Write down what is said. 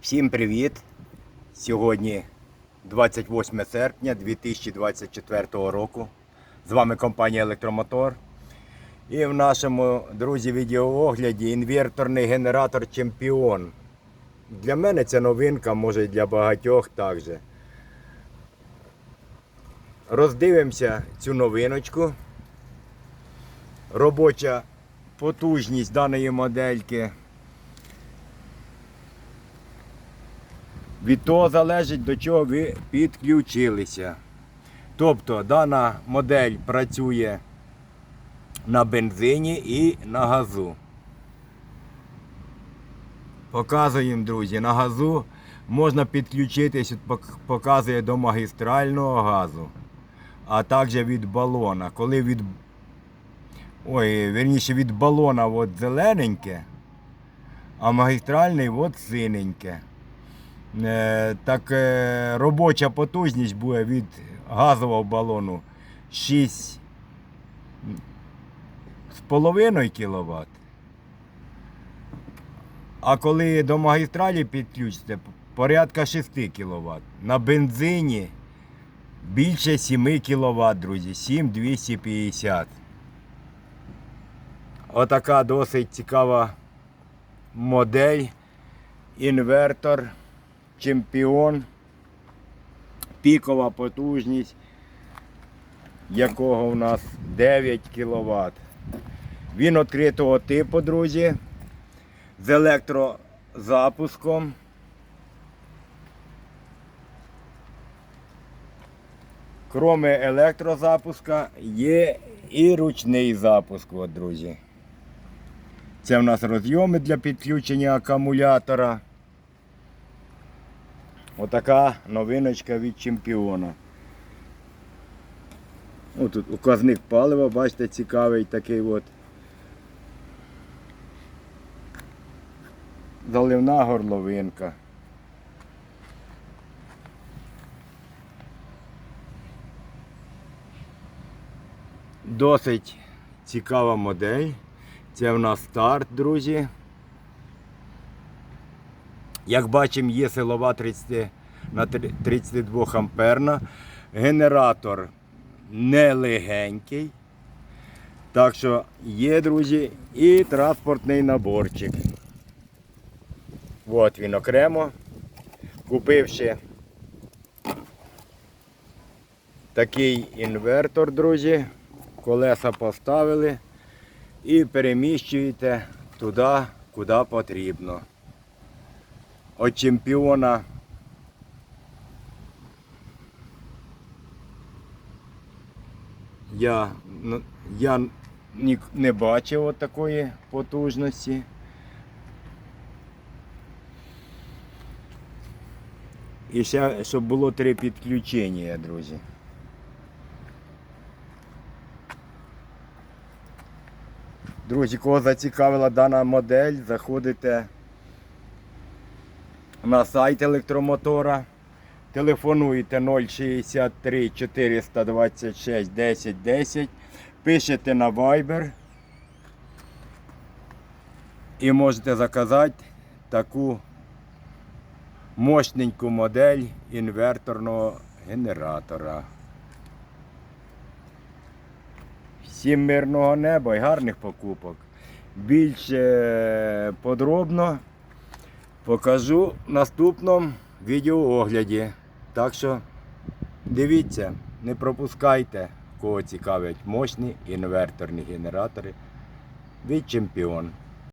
Всім привіт! Сьогодні 28 серпня 2024 року. З вами компанія Електромотор. І в нашому друзі відеоогляді інверторний генератор Чемпіон. Для мене це новинка, може і для багатьох також. Роздивимося цю новиночку. Робоча потужність даної модельки. Від того залежить, до чого ви підключилися. Тобто дана модель працює на бензині і на газу. Показуємо, друзі, на газу можна підключитись, показує до магістрального газу, а також від балона. Коли від Ой, верніше від балона от зелененьке, а магістральний от синеньке. Е, так е, робоча потужність буде від газового балону 6 з половиною кВт. А коли до магістралі підключите, порядка 6 кВт. На бензині більше 7 кВт, друзі, 7250. Отака досить цікава модель. Інвертор, чемпіон, пікова потужність, якого у нас 9 кВт. Він відкритого типу, друзі, з електрозапуском. Кроме електрозапуска є і ручний запуск, от, друзі. Це в нас розйоми для підключення акумулятора. Отака новиночка від чемпіона. О, тут указник палива, бачите, цікавий такий от. Заливна горловинка. Досить цікава модель. Це в нас старт, друзі. Як бачимо, є силова 30 на 32 амперна. Генератор нелегенький. Так що є, друзі, і транспортний наборчик. От він окремо. Купивши такий інвертор, друзі. Колеса поставили і переміщуєте туди, куди потрібно. От чемпіона я, я не бачив от такої потужності. І ще, щоб було три підключення, друзі. Друзі, кого зацікавила дана модель, заходите на сайт електромотора. Телефонуєте 063 426 10 10, пишете на Viber і можете заказати таку мощненьку модель інверторного генератора. Всім мирного неба і гарних покупок. Більше подробно покажу в наступному відеоогляді. Так що дивіться, не пропускайте, кого цікавлять мощні інверторні генератори від чемпіон.